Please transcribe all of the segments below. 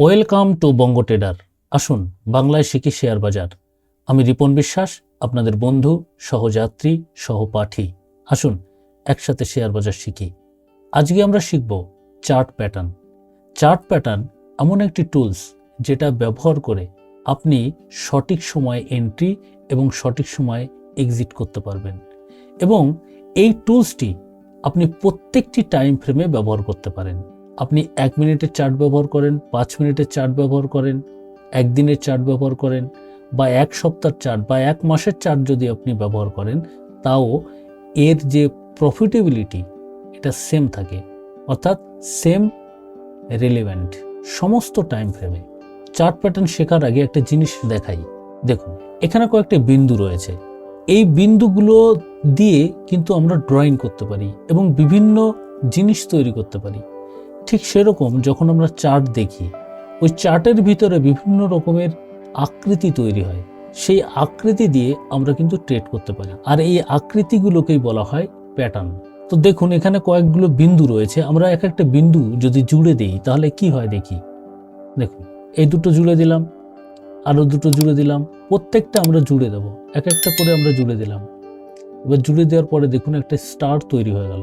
Welcome to Banga tedder. আসুন, বাংলায় শিখি শেয়ার বাজার। আমি রিপন বিশ্বাস, আপনাদের বন্ধু, সহযাত্রী, সহপাঠী। আসুন, একসাথে শেয়ার বাজার শিখি। আজকে আমরা শিখব চার্ট প্যাটার্ন। চার্ট প্যাটার্ন এমন একটি টুলস যেটা ব্যবহার করে আপনি সঠিক সময়ে এন্ট্রি এবং সঠিক সময়ে এক্সিট করতে পারবেন। এবং এই টুলসটি আপনি প্রত্যেকটি টাইম ফ্রেমে ব্যবহার করতে পারেন। আপনি এক মিনিটের চার্ট ব্যবহার করেন, পাঁচ মিনিটের চার্ট ব্যবহার করেন একদিনের চার্ট ব্যবহার করেন বা এক সপ্তাহের চার্ট বা এক মাসের চার্ট যদি আপনি ব্যবহার করেন, তাও এর যে প্রফিটেবিলিটি এটা সেম থাকে। অর্থাৎ সেম রিলেভেন্ট সমস্ত টাইম ফ্রেমে চার্ট প্যাটার্ন শেখার আগে একটা জিনিস দেখাই। দেখুন, এখানে কয়েকটা বিন্দু রয়েছে। এই বিন্দুগুলো দিয়ে কিন্তু আমরা ড্রয়িং করতে পারি এবং বিভিন্ন জিনিস তৈরি করতে পারি। ঠিক সেরকম যখন আমরা চার্ট দেখি, ওই চার্টের ভিতরে বিভিন্ন রকমের আকৃতি তৈরি হয়। সেই আকৃতি দিয়ে আমরা কিন্তু ট্রেড করতে পারি। আর এই আকৃতিগুলোকেই বলা হয় প্যাটার্ন তো দেখুন, এখানে কয়েকগুলো বিন্দু রয়েছে। আমরা এক একটা বিন্দু যদি জুড়ে দিই, তাহলে কি হয় দেখি? দেখুন, এই দুটো জুড়ে দিলাম, আরও দুটো জুড়ে দিলাম, প্রত্যেকটা আমরা জুড়ে দেব। এক একটা করে আমরা জুড়ে দিলাম। এবার জুড়ে দেওয়ার পরে দেখুন, একটা স্টার তৈরি হয়ে গেল।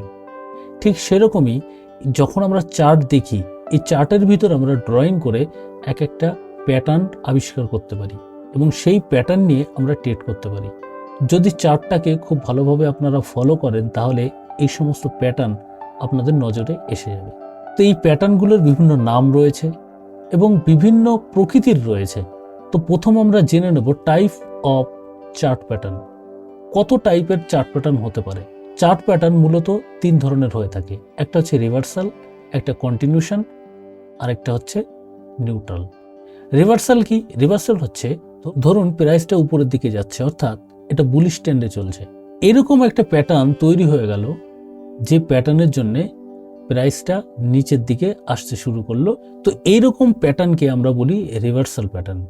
ঠিক সেরকমই যখন আমরা চার্ট দেখি, এই চার্টের ভিতর আমরা ড্রয়িং করে এক একটা প্যাটার্ন আবিষ্কার করতে পারি এবং সেই প্যাটার্ন নিয়ে আমরা ট্রেড করতে পারি। যদি চার্টটাকে খুব ভালোভাবে আপনারা ফলো করেন, তাহলে এই সমস্ত প্যাটার্ন আপনাদের নজরে এসে যাবে। তো এই প্যাটার্নগুলোর বিভিন্ন নাম রয়েছে এবং বিভিন্ন প্রকৃতির রয়েছে। তো প্রথম আমরা জেনে নেব টাইপ অফ চার্ট প্যাটার্ন কত টাইপের চার্ট প্যাটার্ন হতে পারে? চার্ট প্যাটার্ন মূলত তিন ধরনের হয়ে থাকে। একটা হচ্ছে রিভার্সাল, একটা কন্টিনিউশন আর একটা হচ্ছে নিউট্রাল। রিভার্সাল কি? রিভার্সাল হচ্ছে, ধরুন প্রাইসটা উপরের দিকে যাচ্ছে, অর্থাৎ এটা বুলিশ ট্রেন্ডে চলছে। এরকম একটা প্যাটার্ন তৈরি হয়ে গেল, যে প্যাটার্নের জন্যে প্রাইসটা নিচের দিকে আসতে শুরু করল। তো এইরকম প্যাটার্নকে আমরা বলি রিভার্সাল প্যাটার্ন।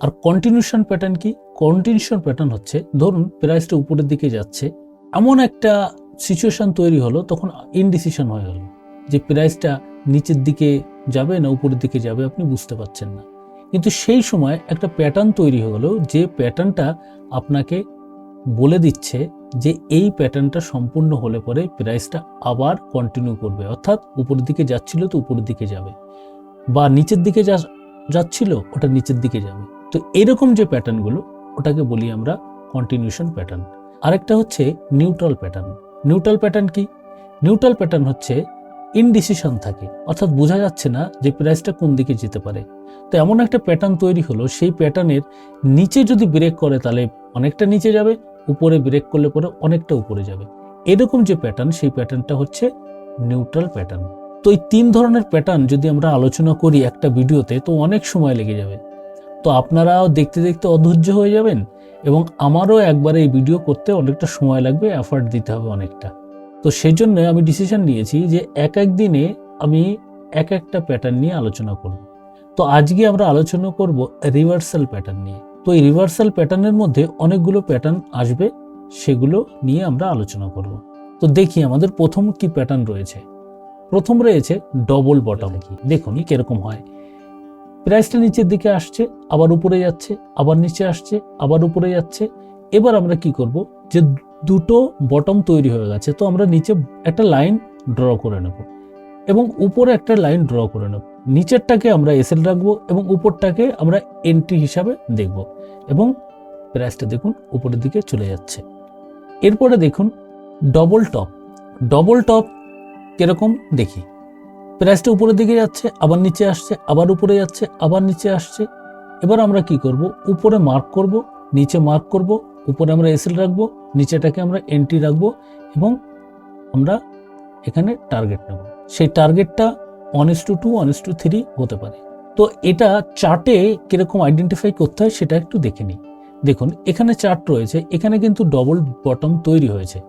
আর কন্টিনিউশন প্যাটার্ন কি? কন্টিনিউশন প্যাটার্ন হচ্ছে, ধরুন প্রাইসটা উপরের দিকে যাচ্ছে এমন একটা সিচুয়েশন তৈরি হলো, তখন ইনডিসিশন হয়ে গেল যে প্রাইসটা নিচের দিকে যাবে না উপরের দিকে যাবে আপনি বুঝতে পারছেন না। কিন্তু সেই সময় একটা প্যাটার্ন তৈরি হয়ে গেল যে প্যাটার্নটা আপনাকে বলে দিচ্ছে যে এই প্যাটার্নটা সম্পূর্ণ হলে পরে প্রাইসটা আবার কন্টিনিউ করবে। অর্থাৎ উপরের দিকে যাচ্ছিল তো উপরের দিকে যাবে বা নিচের দিকে যা, যাচ্ছিল ওটা নিচের দিকে যাবে। তো এরকম যে প্যাটার্নগুলো ওটাকে বলি আমরা কন্টিনিউশন প্যাটার্ন আরেকটা হচ্ছে নিউট্রাল প্যাটার্ন। নিউট্রাল প্যাটার্ন কি? নিউট্রাল প্যাটার্ন হচ্ছে ইনডিসিশন থাকে, অর্থাৎ বোঝা যাচ্ছে না যে প্রাইসটা কোন দিকে যেতে পারে। তো এমন একটা প্যাটার্ন তৈরি হলো, সেই প্যাটার্নের নিচে যদি ব্রেক করে তাহলে অনেকটা নিচে যাবে, উপরে ব্রেক করলে পরে অনেকটা উপরে যাবে। এরকম যে প্যাটার্ন, সেই প্যাটার্নটা হচ্ছে নিউট্রাল প্যাটার্ন। তো এই তিন ধরনের প্যাটার্ন যদি আমরা আলোচনা করি একটা ভিডিওতে, তো অনেক সময় লেগে যাবে। তো আপনারাও দেখতে দেখতে অধৈর্য হয়ে যাবেন এবং আমারও একবার এই ভিডিও করতে অনেকটা সময় লাগবে এফার্ট দিতে হবে অনেকটা। তো সেই জন্য আমি ডিসিশন নিয়েছি যে এক এক দিনে আমি এক একটা প্যাটার্ন নিয়ে আলোচনা করব। তো আজকে আমরা আলোচনা করব রিভার্সাল প্যাটার্ন নিয়ে। তো এই রিভার্সাল প্যাটার্নের মধ্যে অনেকগুলো প্যাটার্ন আসবে সেগুলো নিয়ে আমরা আলোচনা করব। তো দেখি আমাদের প্রথম কি প্যাটার্ন রয়েছে। প্রথম রয়েছে ডবল বটম কি দেখুন কীরকম হয়। প্রাইসটা নিচের দিকে আসছে, আবার উপরে যাচ্ছে, আবার নিচে আসছে, আবার উপরে যাচ্ছে। এবার আমরা কি করব? যে দুটো বটম তৈরি হয়ে গেছে, তো আমরা নিচে একটা লাইন ড্র করে নেব এবং উপরে একটা লাইন ড্র করে নেব। নিচেরটাকে আমরা এসএল রাখব এবং উপরটাকে আমরা এন্ট্রি হিসাবে দেখব এবং প্রাইসটা দেখুন উপরের দিকে চলে যাচ্ছে। এরপরে দেখুন ডবল টপ ডবল টপ কীরকম দেখি। প্রাইসটা উপরের দিকে যাচ্ছে, আবার নিচে আসছে, আবার উপরে যাচ্ছে, আবার নিচে আসছে। এবার আমরা কি করব? উপরে মার্ক করব, নিচে মার্ক করব, উপরে আমরা এসএল রাখব, নিচেটাকে আমরা এন্ট্রি রাখব এবং আমরা এখানে টার্গেট নেব। সেই টার্গেটটা one is to two one is to three হতে পারে। তো এটা চার্টে কীরকম আইডেন্টিফাই করতে হয় সেটা একটু দেখে নিই। দেখুন, এখানে চার্ট রয়েছে, এখানে কিন্তু ডবল বটম তৈরি হয়েছে।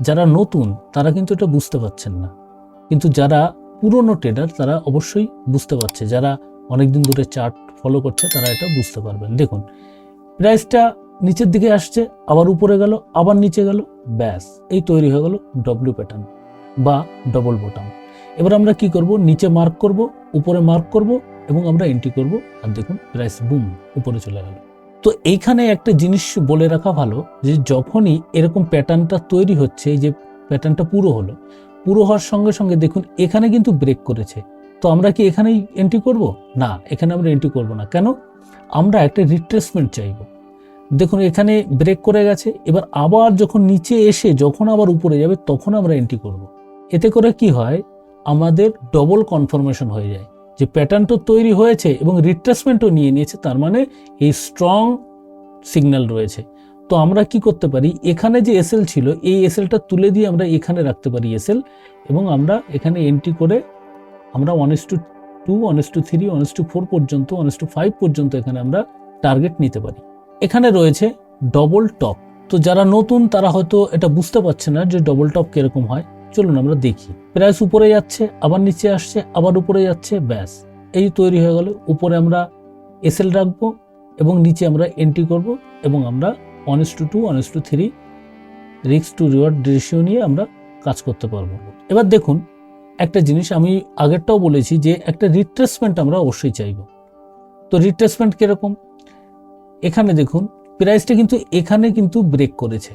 যারা নতুন, তারা কিন্তু এটা বুঝতে পারছেন না। কিন্তু যারা পুরনো ট্রেডার তারা অবশ্যই বুঝতে পারছে, যারা অনেকদিন ধরে চার্ট ফলো করছে তারা এটা বুঝতে পারবেন। দেখুন প্রাইসটা নিচের দিকে আসছে, আবার উপরে গেল, আবার নিচে গেল, ব্যাস, এই তৈরি হয়ে গেল ডব্লিউ প্যাটার্ন বা ডবল বটম এবার আমরা কি করব? নিচে মার্ক করব, উপরে মার্ক করব এবং আমরা এন্ট্রি করব, আর দেখুন প্রাইস বুম উপরে চলে গেল। তো এইখানে একটা জিনিস বলে রাখা ভালো যে, যখনই এরকম প্যাটার্নটা তৈরি হচ্ছে যে প্যাটার্নটা পুরো হলো পুরো হওয়ার সঙ্গে সঙ্গে দেখুন, এখানে কিন্তু ব্রেক করেছে। তো আমরা কি এখানেই এন্ট্রি করব? না, এখানে আমরা এন্ট্রি করব না। কেন? আমরা একটা রিট্রেসমেন্ট চাইব। দেখুন, এখানে ব্রেক করে গেছে, এবার আবার যখন নিচে এসে যখন আবার উপরে যাবে, তখন আমরা এন্ট্রি করব। এতে করে কি হয়? আমাদের ডবল কনফার্মেশন হয়ে যায়। যে প্যাটার্নটা তৈরি হয়েছে এবং রিট্রেসমেন্টও নিয়ে নিয়েছে, তার মানে এই স্ট্রং সিগন্যাল রয়েছে। তো আমরা কি করতে পারি? এখানে যে এসএল ছিল, এই এসএলটা তুলে দিয়ে আমরা এখানে রাখতে পারি এসএল এবং আমরা এখানে এন্ট্রি করে আমরা one is to two one is to three one is to four পর্যন্ত ওয়ান এস টু ফাইভ পর্যন্ত এখানে আমরা টার্গেট নিতে পারি। এখানে রয়েছে ডবল টপ তো যারা নতুন, তারা হয়তো এটা বুঝতে পারছে না যে ডবল টপ কীরকম হয়। চলুন আমরা দেখি। প্রাইস উপরে যাচ্ছে, আবার নিচে আসছে, আবার উপরে যাচ্ছে, ব্যাস। এই তৈরি হয়ে গেল। উপরে আমরা এসএল রাখব এবং নিচে আমরা এন্ট্রি করব এবং আমরা one is to two one is to three রিক্স টু রিওয়ার্ড রেশিও নিয়ে আমরা কাজ করতে পারব। এবার দেখুন, একটা জিনিস আমি আগেরটাও বলেছি যে একটা রিট্রেসমেন্ট আমরা অবশ্যই চাইব। তো রিট্রেসমেন্ট কীরকম? এখানে দেখুন প্রাইসটা কিন্তু এখানে কিন্তু ব্রেক করেছে।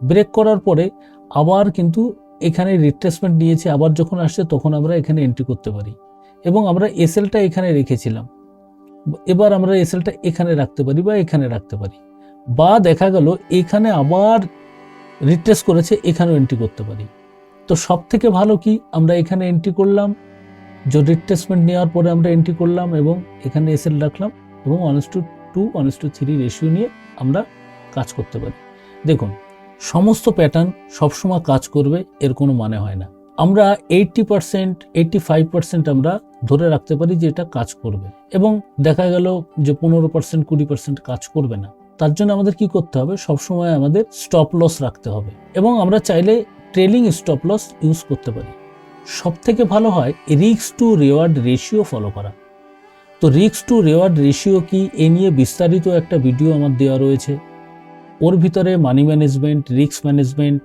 ব্রেক করার পরে আবার কিন্তু এখানে রিট্রেসমেন্ট নিয়েছে, আবার যখন আসছে তখন আমরা এখানে এন্ট্রি করতে পারি। এবং আমরা এসএলটা এখানে রেখেছিলাম। এবার আমরা এসএলটা এখানে রাখতে পারি বা এখানে রাখতে পারি। বা দেখা গেল এখানে আবার রিট্রেস করেছে, এখানেও এন্ট্রি করতে পারি। তো সব থেকে ভালো কি? আমরা এখানে এন্ট্রি করলাম, যে রিট্রেসমেন্ট নেওয়ার পরে আমরা এন্ট্রি করলাম এবং এখানে এসএল রাখলাম এবং one's to two one's to three ratio নিয়ে আমরা কাজ করতে পারি। দেখুন, সমস্ত প্যাটার্ন সবসময় কাজ করবে, এর কোনো মানে হয় না। আমরা eighty percent eighty five percent আমরা ধরে রাখতে পারি যে এটা কাজ করবে। এবং দেখা গেল যে পনেরো পার্সেন্ট কুড়ি পার্সেন্ট কাজ করবে না। তার জন্য আমাদের কি করতে হবে? সবসময় আমাদের স্টপ লস রাখতে হবে। এবং আমরা চাইলে ট্রেলিং স্টপ লস ইউজ করতে পারি। সব থেকে ভালো হয় রিক্স টু রেওয়ার্ড রেশিও ফলো করা। তো রিক্স টু রেওয়ার্ড রেশিও কি? এ নিয়ে বিস্তারিত একটা ভিডিও আমার দেওয়া রয়েছে। ওর ভিতরে মানি ম্যানেজমেন্ট রিস্ক ম্যানেজমেন্ট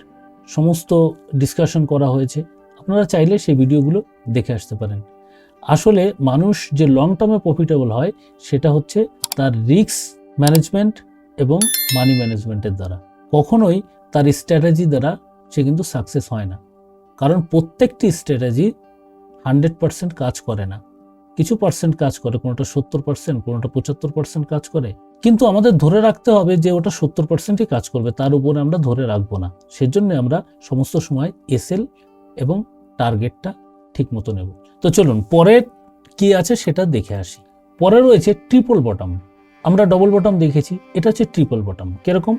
সমস্ত ডিসকাশন করা হয়েছে। আপনারা চাইলে সেই ভিডিওগুলো দেখে আসতে পারেন। আসলে মানুষ যে লং টার্মে প্রফিটেবল হয়, সেটা হচ্ছে তার রিস্ক ম্যানেজমেন্ট এবং মানি ম্যানেজমেন্টের দ্বারা। কখনোই তার স্ট্র্যাটেজি দ্বারা সে কিন্তু সাকসেস হয় না। কারণ প্রত্যেকটি স্ট্র্যাটেজি হান্ড্রেড পার্সেন্ট কাজ করে না। কিছু পার্সেন্ট কাজ করে, কোনোটা সত্তর পার্সেন্ট কোনোটা পঁচাত্তর পার্সেন্ট কাজ করে। কিন্তু আমাদের ধরে রাখতে হবে যে ওটা সত্তর পার্সেন্টই কাজ করবে, তার উপরে আমরা ধরে রাখব না। সেজন্য আমরা সমস্ত সময় এসএল এবং টার্গেটটা ঠিক মতো নেব। তো চলুন, পরের কি আছে সেটা দেখে আসি। পরে রয়েছে ট্রিপল বটম আমরা ডবল বটম দেখেছি, এটা হচ্ছে ট্রিপল বটম কীরকম?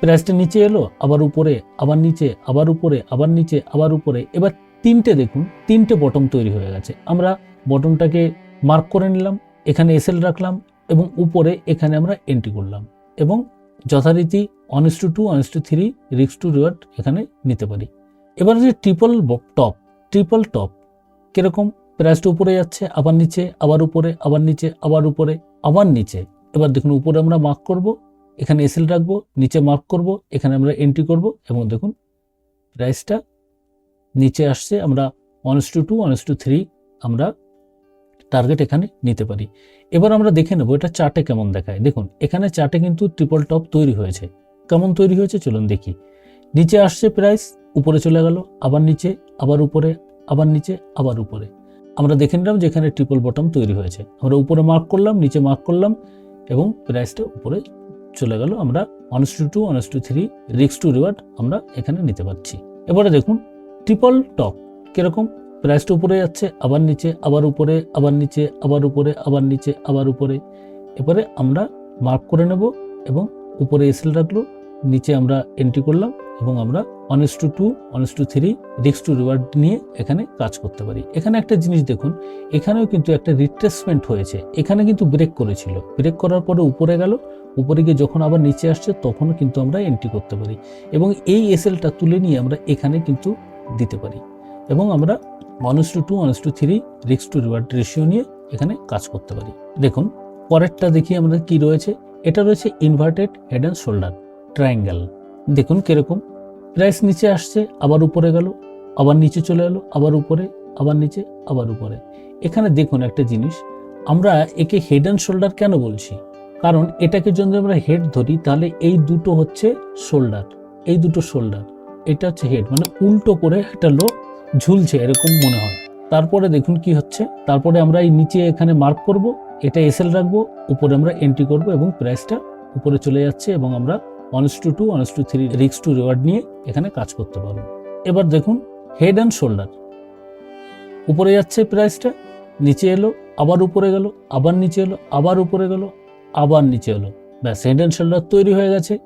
প্রাইসটা নিচে এলো, আবার উপরে, আবার নিচে, আবার উপরে, আবার নিচে, আবার উপরে। এবার তিনটে দেখুন, তিনটে বটম তৈরি হয়ে গেছে। আমরা বটমটাকে মার্ক করে নিলাম, এখানে এসএল রাখলাম এবং উপরে এখানে আমরা এন্ট্রি করলাম এবং যথারীতি one's to two one's to three রিক্স টু রিওয়ার্ড এখানে নিতে পারি। এবার যে ট্রিপল টপ ট্রিপল টপ কীরকম? প্রাইসটা উপরে যাচ্ছে, আবার নিচে, আবার উপরে, আবার নিচে, আবার উপরে, আবার নিচে। এবার দেখুন উপরে আমরা মার্ক করব, এখানে এসএল রাখব, নিচে মার্ক করব, এখানে আমরা এন্ট্রি করব এবং দেখুন প্রাইসটা নিচে আসছে, আমরা one's to two one's to three আমরা টার্গেট এখানে নিতে পারি। এবার আমরা দেখে নেব এটা চার্টে কেমন দেখায়। দেখুন, এখানে চার্টে কিন্তু ট্রিপল টপ তৈরি হয়েছে। কেমন তৈরি হয়েছে চলুন দেখি। নিচে আসছে প্রাইস উপরে চলে গেল, আবার নিচে, আবার উপরে, আবার নিচে, আবার উপরে। আমরা দেখে নিলাম যে এখানে ট্রিপল বটম তৈরি হয়েছে। আমরা উপরে মার্ক করলাম, নিচে মার্ক করলাম এবং প্রাইসটা উপরে চলে গেল। আমরা one's to two one's to three রিক্স টু রিওয়ার্ড আমরা এখানে নিতে পারছি। এবারে দেখুন ট্রিপল টপ কীরকম? প্রাইসটা উপরে যাচ্ছে, আবার নিচে, আবার উপরে, আবার নিচে, আবার উপরে, আবার নিচে, আবার উপরে। এবারে আমরা মার্ক করে নেব এবং উপরে এসেল রাখল নিচে আমরা এন্ট্রি করলাম এবং আমরা one's to two one's to three রিক্স টু রিওয়ার্ড নিয়ে এখানে কাজ করতে পারি। এখানে একটা জিনিস দেখুন, এখানেও কিন্তু একটা রিট্রেসমেন্ট হয়েছে। এখানে কিন্তু ব্রেক করেছিল। ব্রেক করার পরে উপরে গেল, উপরে গিয়ে যখন আবার নিচে আসছে তখনও কিন্তু আমরা এন্ট্রি করতে পারি এবং এই এসএলটা তুলে নিয়ে আমরা এখানে কিন্তু দিতে পারি এবং আমরা one's to two one's to three রিক্স টু রিওয়ার্ড রেশিও নিয়ে এখানে কাজ করতে পারি। দেখুন, পরেরটা দেখি আমাদের কি রয়েছে। এটা রয়েছে inverted head and shoulder triangle দেখুন কীরকম। প্রাইস নিচে আসছে, আবার উপরে গেল, আবার নিচে চলে এলো, আবার উপরে, আবার নিচে, আবার উপরে। এখানে দেখুন একটা জিনিস, আমরা একে হেড অ্যান্ড শোল্ডার কেন বলছি? কারণ এটাকে যদি আমরা হেড ধরি, তাহলে এই দুটো হচ্ছে শোল্ডার এই দুটো শোল্ডার এটা হচ্ছে হেড মানে উল্টো করে একটা লোক ঝুলছে, এরকম মনে হয়। তারপরে দেখুন কি হচ্ছে, তারপরে আমরা এই নিচে এখানে মার্ক করব, এটা এসএল রাখব, উপরে আমরা এন্ট্রি করব এবং প্রাইসটা উপরে চলে যাচ্ছে এবং আমরা one's to two one's to three রিক্স টু রিওয়ার্ড নিয়ে এখানে কাজ করতে পারব এবার দেখুন হেড অ্যান্ড শোল্ডার উপরে যাচ্ছে প্রাইসটা নিচে এলো, আবার উপরে গেল, আবার নিচে এলো, আবার উপরে গেল, আবার নিচে এলো। ব্যাস হেড অ্যান্ড শোল্ডার তৈরি হয়ে গেছে।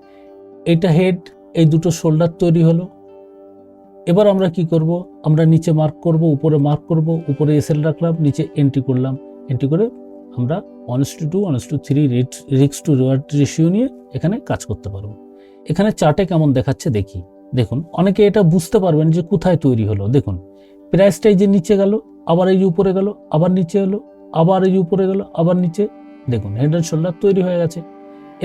এটা হেড এই দুটো শোল্ডার তৈরি হলো। এবার আমরা কি করব? আমরা নিচে মার্ক করব, উপরে মার্ক করব, উপরে এসএল রাখলাম, নিচে এন্ট্রি করলাম। এন্ট্রি করে আমরা one's to two one's to three রিক্স টু রিওয়ার্ড রেশিও নিয়ে এখানে কাজ করতে পারব। এখানে চার্টে কেমন দেখাচ্ছে দেখি। দেখুন, অনেকে এটা বুঝতে পারবেন যে কোথায় তৈরি হলো। দেখুন প্রাইসটা এই যে নিচে গেল, আবার এই উপরে গেল, আবার নিচে এলো, আবার এই উপরে গেল, আবার নিচে। দেখুন হেড অ্যান্ড শোল্ডার তৈরি হয়ে গেছে।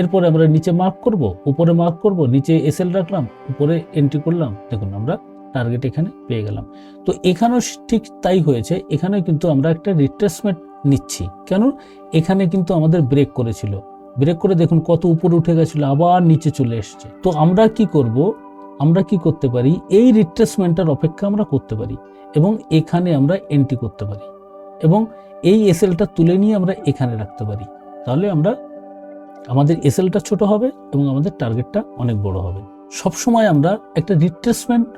এরপরে আমরা নিচে মার্ক করব, উপরে মার্ক করব, নিচে এসএল রাখলাম, উপরে এন্ট্রি করলাম। দেখুন, আমরা টার্গেট এখানে পেয়ে গেলাম। তো এখানেও ঠিক তাই হয়েছে। এখানে কিন্তু আমরা একটা রিট্রেসমেন্ট নিচ্ছি। কেন এখানে কিন্তু আমাদের ব্রেক করেছিল। ব্রেক করে দেখুন কত উপরে উঠে গেছিল, আবার নিচে চলে এসছে। তো আমরা কি করব? আমরা কি করতে পারি? এই রিট্রেসমেন্টটার অপেক্ষা আমরা করতে পারি এবং এখানে আমরা এন্ট্রি করতে পারি এবং এই এসএলটা তুলে নিয়ে আমরা এখানে রাখতে পারি। তাহলে আমরা, আমাদের এসএলটা ছোট হবে এবং আমাদের টার্গেটটা অনেক বড় হবে। সবসময় আমরা একটা রিট্রেসমেন্ট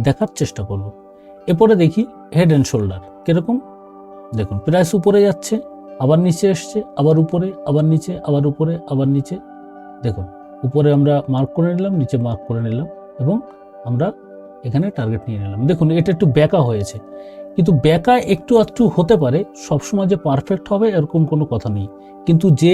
দেখার চেষ্টা করব। এরপরে দেখি হেড অ্যান্ড শোল্ডার কীরকম? দেখুন প্রাইস উপরে যাচ্ছে, আবার নিচে এসছে, আবার উপরে, আবার নিচে, আবার উপরে, আবার নিচে। দেখুন, উপরে আমরা মার্ক করে নিলাম, নিচে মার্ক করে নিলাম এবং আমরা এখানে টার্গেট নিয়ে নিলাম। দেখুন, এটা একটু ব্যাকা হয়েছে, কিন্তু ব্যাকা একটু একটু হতে পারে, সবসময় যে পারফেক্ট হবে এরকম কোনো কথা নেই। কিন্তু যে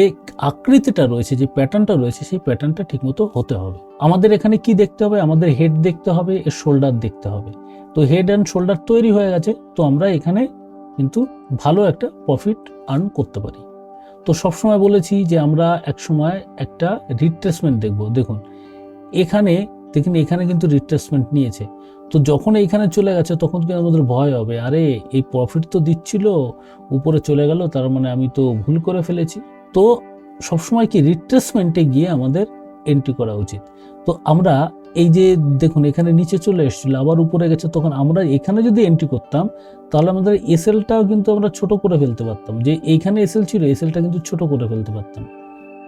আকৃতিটা রয়েছে, যে প্যাটার্নটা রয়েছে, সেই প্যাটার্নটা ঠিকমতো হতে হবে। আমাদের এখানে কি দেখতে হবে? আমাদের হেড দেখতে হবে, এর শোল্ডার দেখতে হবে। তো হেড অ্যান্ড শোল্ডার তৈরি হয়ে গেছে, তো আমরা এখানে কিন্তু ভালো একটা প্রফিট আর্ন করতে পারি। তো সবসময় বলেছি যে আমরা এক সময় একটা রিট্রেসমেন্ট দেখব। দেখুন, এখানে দেখুন, এখানে কিন্তু রিট্রেসমেন্ট নিয়েছে। তো যখন এইখানে চলে গেছে, তখন কিন্তু আমাদের ভয় হবে। আরে, এই প্রফিট তো দিচ্ছিল, উপরে চলে গেল, তার মানে আমি তো ভুল করে ফেলেছি। তো সবসময় কি রিট্রেসমেন্টে গিয়ে আমাদের এন্ট্রি করা উচিত। তো আমরা এই যে দেখুন, এখানে নিচে চলে এসেছিল, আবার উপরে গেছে, তখন আমরা এখানে যদি এন্ট্রি করতাম, তাহলে আমাদের এসএলটাও কিন্তু আমরা ছোট করে ফেলতে পারতাম। যে এইখানে এসএল ছিল এসএলটা কিন্তু ছোট করে ফেলতে পারতাম।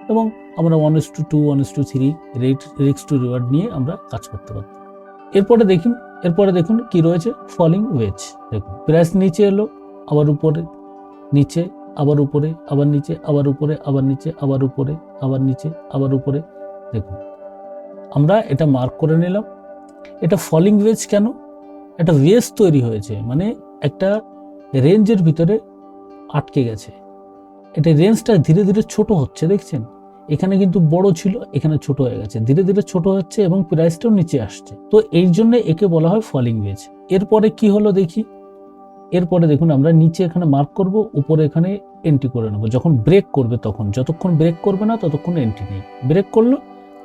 এবং আমরা one is to two one is to three rate রিক্স টু রিওয়ার্ড নিয়ে আমরা কাজ করতে পারতাম। এরপরে দেখুন এরপরে দেখুন কি রয়েছে? ফলিং ওয়েজ দেখুন প্রাইস নিচে এলো, আবার উপরে, নিচে, আবার উপরে, আবার নিচে, আবার উপরে, আবার নিচে, আবার উপরে, আবার নিচে, আবার উপরে, দেখুন। আমরা এটা মার্ক করে নিলাম। এটা ফলিং ওয়েজ কেন? একটা ওয়েজ তৈরি হয়েছে মানে একটা রেঞ্জের ভিতরে আটকে গেছে। এটা রেঞ্জটা ধীরে ধীরে ছোট হচ্ছে, দেখছেন? এখানে কিন্তু বড় ছিল, এখানে ছোট হয়ে গেছে। ধীরে ধীরে ছোট হচ্ছে এবং প্রাইসটাও নিচে আসছে। তো এই জন্য একে বলা হয় ফলিং ওয়েজ এরপরে কি হলো দেখি? এরপরে দেখুন, আমরা নিচে এখানে মার্ক করব, উপরে এখানে এন্ট্রি করে নেব। যখন ব্রেক করবে তখন, যতক্ষণ ব্রেক করবে না ততক্ষণ এন্ট্রি নেই। ব্রেক করল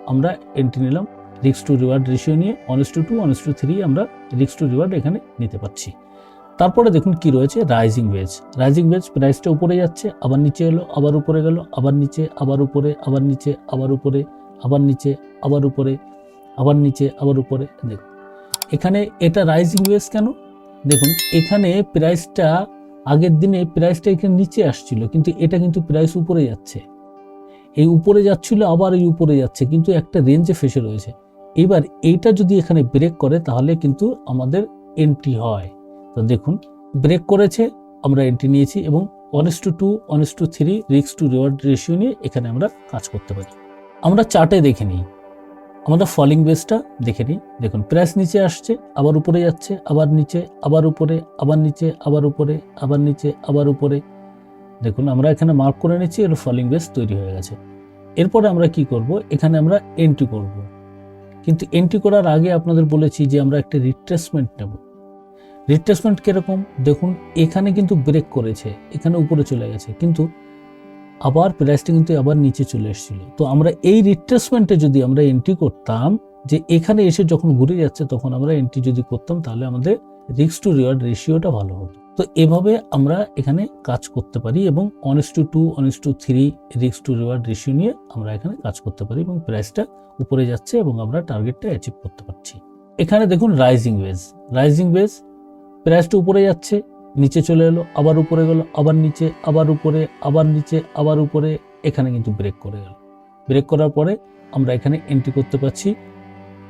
আমরা এন্ট্রি নিলাম রিক্স টু রিওয়ার্ড রেশিও নিয়ে one's to two one's to three আমরা রিক্স টু রিওয়ার্ড এখানে নিতে পারছি। তারপরে দেখুন কি রয়েছে রাইজিং ওয়েজ রাইজিং ওয়েজ প্রাইসটা উপরে যাচ্ছে, আবার নিচে এলো, আবার উপরে গেল, আবার নিচে, আবার উপরে, আবার নিচে, আবার উপরে, আবার নিচে, আবার উপরে, আবার নিচে, আবার উপরে, দেখুন। এখানে এটা রাইজিং ওয়েজ কেন? দেখুন, এখানে প্রাইসটা আগের দিনে প্রাইসটা এখানে নিচে আসছিল, কিন্তু এটা কিন্তু প্রাইস উপরে যাচ্ছে। এই উপরে যাচ্ছিল, আবার এই উপরে যাচ্ছে, কিন্তু একটা রেঞ্জে ফেসে রয়েছে। এবার এইটা যদি এখানে ব্রেক করে, তাহলে কিন্তু আমাদের এন্ট্রি হয়। তো দেখুন ব্রেক করেছে, আমরা এন্ট্রি নিয়েছি এবং one's to two one's to three রিক্স টু রিওয়ার্ড রেশিও নিয়ে এখানে আমরা কাজ করতে পারি। আমরা চার্টে দেখে নিই। আমরা ফলিং বেসটা দেখে নিই। দেখুন প্রাইস নিচে আসছে, আবার উপরে যাচ্ছে, আবার নিচে, আবার উপরে, আবার নিচে, আবার উপরে, আবার নিচে, আবার উপরে। দেখুন, আমরা এখানে মার্ক করে নিচ্ছি, এর ফলিং বেস তৈরি হয়ে গেছে। এরপরে আমরা কি করব? এখানে আমরা এন্ট্রি করব। কিন্তু এন্ট্রি করার আগে আপনাদের বলেছি যে আমরা একটা রিট্রেসমেন্ট নেব। রিট্রেসমেন্ট কীরকম? দেখুন, এখানে কিন্তু ব্রেক করেছে, এখানে উপরে চলে গেছে, কিন্তু আবার প্রাইসটা কিন্তু আবার নিচে চলে এসেছিল। তো আমরা এই রিট্রেসমেন্টে যদি আমরা এন্ট্রি করতাম, যে এখানে এসে যখন ঘুরে যাচ্ছে, তখন আমরা এন্ট্রি যদি করতাম, তাহলে আমাদের রিক্স টু রিওয়ার্ড রেশিওটা ভালো হতো। তো এভাবে আমরা এখানে কাজ করতে পারি এবং one's to two one's to three রিক্স টু রিওয়ার্ড রেশিও নিয়ে আমরা এখানে কাজ করতে পারি এবং প্রাইসটা উপরে যাচ্ছে এবং আমরা টার্গেটটা অ্যাচিভ করতে পারছি। এখানে দেখুন রাইজিং ওয়েজ রাইজিং ওয়েজ প্রাইসটা উপরে যাচ্ছে, নিচে চলে এলো, আবার উপরে গেল, আবার নিচে, আবার উপরে, আবার নিচে, আবার উপরে, এখানে কিন্তু ব্রেক করে গেল। ব্রেক করার পরে আমরা এখানে এন্ট্রি করতে পারছি।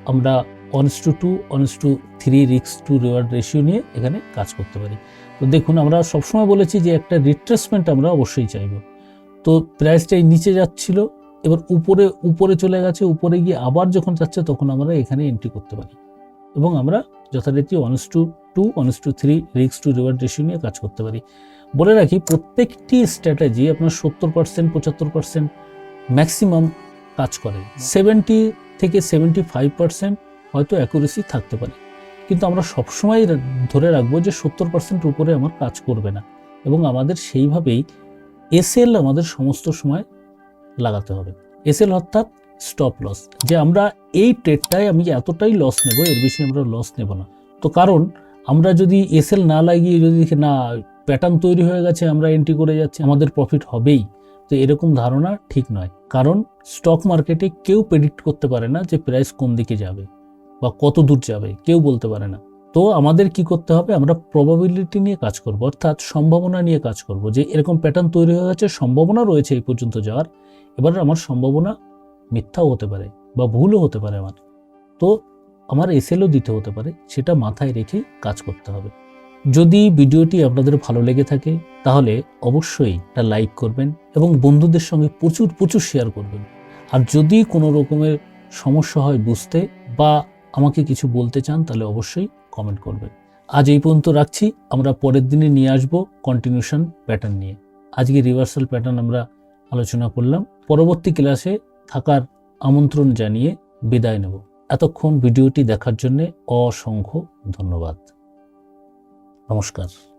আমরা one's to two one's to three রিক্স টু রিওয়ার্ড রেশিও নিয়ে এখানে কাজ করতে পারি। তো দেখুন, আমরা সবসময় বলেছি যে একটা রিট্রেসমেন্ট আমরা অবশ্যই চাইব। তো প্রাইসটা এই নিচে যাচ্ছিল, এবার উপরে উপরে চলে গেছে, উপরে গিয়ে আবার যখন যাচ্ছে তখন আমরা এখানে এন্ট্রি করতে পারি। এবং আমরা যথারীতি one's to two one's to three রিক্স টু রিওয়ার্ড রেশিও নিয়ে কাজ করতে পারি। বলে রাখি, প্রত্যেকটি স্ট্র্যাটেজি আপনার সত্তর পার্সেন্ট পঁচাত্তর পার্সেন্ট ম্যাক্সিমাম কাজ করে। সেভেন্টি থেকে সেভেন্টি ফাইভ পার্সেন্ট হয়তো অ্যাকুরেসি থাকতে পারে। কিন্তু আমরা সবসময় ধরে রাখব যে সত্তর পার্সেন্ট উপরে আমার কাজ করবে না। এবং আমাদের সেইভাবেই এসএল আমাদের সমস্ত সময় লাগাতে হবে। এসএল অর্থাৎ স্টপ লস যে আমরা এই ট্রেডটায় আমি এতটাই লস নেব, এর বেশি আমরা লস নেব না। তো কারণ আমরা যদি এসএল না লাগিয়ে যদি না প্যাটার্ন তৈরি হয়ে গেছে, আমরা এন্ট্রি করে যাচ্ছি, আমাদের প্রফিট হবেই। তো এরকম ধারণা ঠিক নয়। কারণ স্টক মার্কেটে কেউ প্রেডিক্ট করতে পারে না যে প্রাইস কোন দিকে যাবে। বা কত দূর যাবে, কেউ বলতে পারে না। তো আমাদের কি করতে হবে? আমরা প্রবাবিলিটি নিয়ে কাজ করব, অর্থাৎ সম্ভাবনা নিয়ে কাজ করব যে এরকম প্যাটার্ন তৈরি হয়ে গেছে, সম্ভাবনা রয়েছে এই পর্যন্ত যাওয়ার। এবার আমার সম্ভাবনা মিথ্যাও হতে পারে বা ভুলও হতে পারে আমার। তো আমার এসএলও দিতে হতে পারে, সেটা মাথায় রেখে কাজ করতে হবে। যদি ভিডিওটি আপনাদের ভালো লেগে থাকে, তাহলে অবশ্যই একটা লাইক করবেন এবং বন্ধুদের সঙ্গে প্রচুর প্রচুর শেয়ার করবেন। আর যদি কোনো রকমের সমস্যা হয় বুঝতে বা আমাকে কিছু বলতে চান, তাহলে অবশ্যই কমেন্ট করবেন। আজ এই পর্যন্ত রাখছি, আমরা পরের দিনে নিয়ে আসব কন্টিনিউশন প্যাটার্ন নিয়ে। আজকে রিভার্সাল প্যাটার্ন আমরা আলোচনা করলাম। পরবর্তী ক্লাসে থাকার আমন্ত্রণ জানিয়ে বিদায় নেব। এতক্ষণ ভিডিওটি দেখার জন্যে অসংখ্য ধন্যবাদ। নমস্কার।